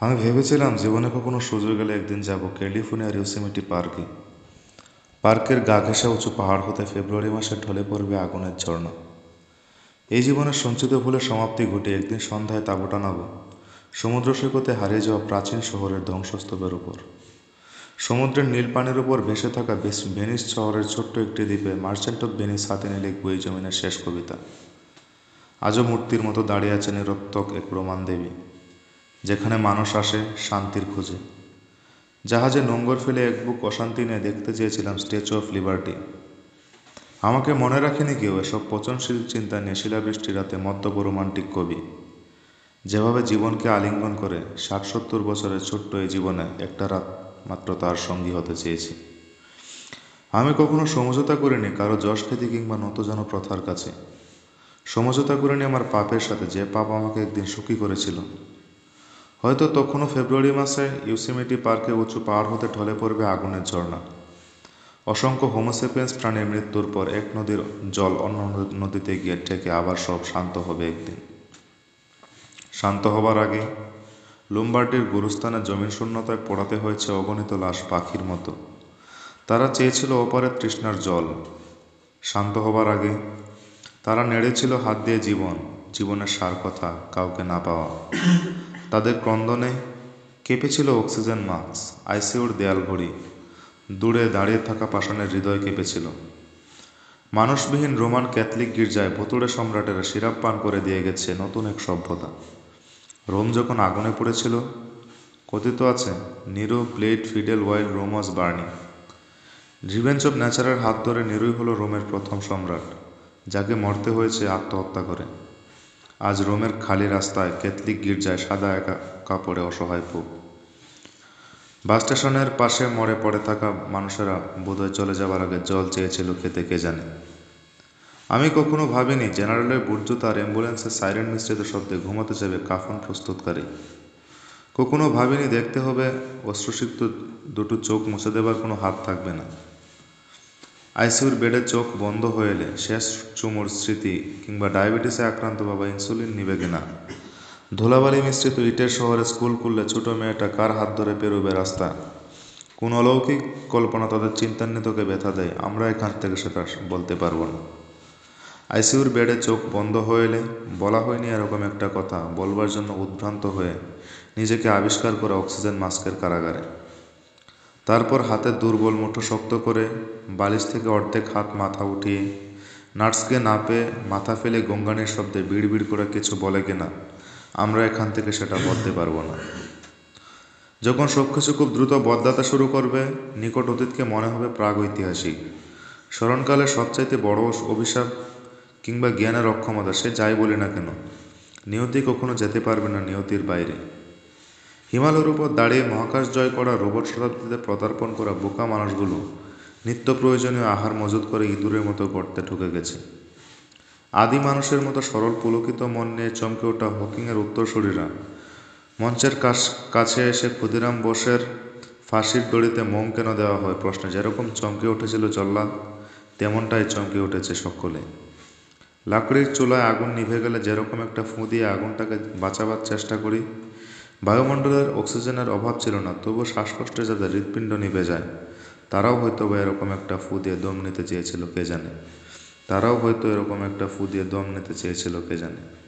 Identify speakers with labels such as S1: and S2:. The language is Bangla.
S1: আমি ভেবেছিলাম জীবনে কখনো সুযোগ এলে একদিন যাব ক্যালিফোর্নিয়ার ইয়োসেমিটি পার্কে। পার্কের গা ঘেঁষা উঁচু পাহাড় হতে ফেব্রুয়ারি মাসে ঢলে পড়বে আগুনের ঝর্ণা। এই জীবনের সঞ্চিত ভুলের সমাপ্তি ঘটে একদিন সন্ধ্যায় তাঁবু টানাবো সমুদ্র সৈকতে হারিয়ে যাওয়া প্রাচীন শহরের ধ্বংসস্তূপের উপর। সমুদ্রের নীল পানির উপর ভেসে থাকা ভেনিস শহরের ছোট্ট একটি দ্বীপে মার্চেন্ট অফ ভেনিস হাতে নিয়ে লিখব এই জমিনের শেষ কবিতা। আজও মূর্তির মতো দাঁড়িয়ে আছে নিরত্তক এক প্রমাণ দেবী। যেখানে মানুষ আসে শান্তির খোঁজে। জাহাজে নোঙ্গর ফেলে এক বুক অশান্তি নিয়ে দেখতে চেয়েছিলাম স্ট্যাচু অফ লিবার্টি। আমাকে মনে রাখেনি কেউ এসব পচনশীল চিন্তা নিয়ে শিলাবৃষ্টি রাতে মদ্যপ রোমান্টিক কবি। যেভাবে জীবনকে আলিঙ্গন করে ষাট সত্তর বছরের ছোট্ট এই জীবনে একটা রাত মাত্র তার সঙ্গী হতে চেয়েছি। আমি কখনো সমঝোতা করিনি কারও যশ খ্যাতি কিংবা যেন প্রথার কাছে। সমঝোতা করিনি আমার পাপের সাথে, যে পাপ আমাকে একদিন সুখী করেছিল। হয়তো তখনও ফেব্রুয়ারি মাসে ইউসিমিটি পার্কে উঁচু পাহাড় হতে ঢলে পড়বে আগুনের ঝর্ণা। অসংখ্য হোমোসেপিয়েন্স প্রাণীর মৃত্যুর পর এক নদীর জল অন্য নদীতে গিয়ে ঠেকে আবার সব শান্ত হবে একদিন। শান্ত হবার আগে লুম্বার্টির গুরুস্থানে জমির শূন্যতায় পড়াতে হয়েছে অগণিত লাশ পাখির মতো। তারা চেয়েছিল ওপারের তৃষ্ণার জল। শান্ত হবার আগে তারা নেড়েছিল হাত দিয়ে জীবন, জীবনের সার কথা, কাউকে না পাওয়া। তাদের ক্রন্দনে কেঁপেছিল অক্সিজেন মাস্ক, আইসিউর দেয়াল ঘড়ি। দূরে দাঁড়িয়ে থাকা পাষাণের হৃদয় কেঁপেছিল। মানুষবিহীন রোমান ক্যাথলিক গির্জায় ভতুড়ে সম্রাটেরা সিরাপ পান করে দিয়ে গেছে নতুন এক সভ্যতা। রোম যখন আগুনে পড়েছিল, কথিত আছে, Nero played fiddle while Rome was burning. Revenge of ন্যাচারের হাত ধরে নিরুই হলো রোমের প্রথম সম্রাট, যাকে মরতে হয়েছে আত্মহত্যা করে। আজ রোমের খালি রাস্তায় ক্যাথলিক গির্জায় সাদা একা কাপড়ে অসহায় পুপ বাস স্টেশনের পাশে মরে পড়ে থাকা মানুষেরা বোধহয় চলে যাবার আগে জল চেয়েছিল খেতে, কে জানে। আমি কখনো ভাবিনি জেনারেলের বুর্জু তার অ্যাম্বুলেন্সের সাইরেন মিশ্রিত শব্দে ঘুমাতে যাবে কাফন প্রস্তুতকারী। কখনো ভাবিনি দেখতে হবে অশ্রুসিক্ত দুটো চোখ মুছে দেবার কোনো হাত থাকবে না। আইসিউর বেডে চোখ বন্ধ হয়ে এলে শেষ চুমুর স্মৃতি কিংবা ডায়াবেটিসে আক্রান্ত বাবা ইনসুলিন নিবে কিনা? ধুলাবালি মিশ্রিত ইটের শহরে স্কুল খুললে ছোট মেয়েটা কার হাত ধরে পেরোবে রাস্তা? কোন অলৌকিক কল্পনা তাদের চিন্তান্বিতকে ব্যথা দেয়। আমরা এখান থেকে সেটা বলতে পারব না। আইসিউর বেডে চোখ বন্ধ হয়ে এলে বলা হয়নি এরকম একটা কথা। বলবার জন্য উদ্ভ্রান্ত হয়ে নিজেকে আবিষ্কার করে অক্সিজেন মাস্কের কারাগারে। তারপর হাতের দুর্বল মুঠো শক্ত করে বালিশ থেকে অর্ধেক হাত মাথা উঠিয়ে নার্সকে না পেয়ে মাথা ফেলে গঙ্গানের শব্দে বিড় বিড় করে কিছু বলে কিনা, আমরা এখান থেকে সেটা বলতে পারব না। যখন সব কিছু খুব দ্রুত বদলাতে শুরু করবে, নিকট অতীতকে মনে হবে প্রাগ ঐতিহাসিক স্মরণকালে সবচাইতে বড় অভিশাপ কিংবা জ্ঞানের অক্ষমতা, সে যাই বলি না কেন, নিয়তি কখনো যেতে পারবে না নিয়তির বাইরে। হিমালয়ের উপর দাঁড়িয়ে মহাকাশ জয় করা রোবট শতাব্দীতে পদার্পণ করা বোকা মানুষগুলো নিত্য প্রয়োজনীয় আহার মজুত করে ইঁদুরের মতো গর্তে ঢুকে গেছে। আদি মানুষের মতো সরল পুলকিত মন নিয়ে চমকে ওঠা হকিংয়ের উত্তরসূরিরা মঞ্চের কাছে এসে ক্ষুদিরাম বোসের ফাঁসির দড়িতে মোম কেন দেওয়া হয় প্রশ্নে, যেরকম চমকে উঠেছিল জল্লাদ, তেমনটাই চমকে উঠেছে সকলে। লাকড়ির চুলায় আগুন নিভে গেলে যেরকম একটা ফুঁ দিয়ে আগুনটাকে বাঁচাবার চেষ্টা করি বায়ুমণ্ডলের অক্সিজেনের অভাব ছিল না তবু শ্বাসকষ্টে যাদের হৃৎপিণ্ড নিভে যায়, তারাও হয়তো বা এরকম একটা ফু দিয়ে দম নিতে চেয়েছিল, কে জানে? তারাও হয়তো এরকম একটা ফু দিয়ে দম নিতে চেয়েছিল, কে জানে?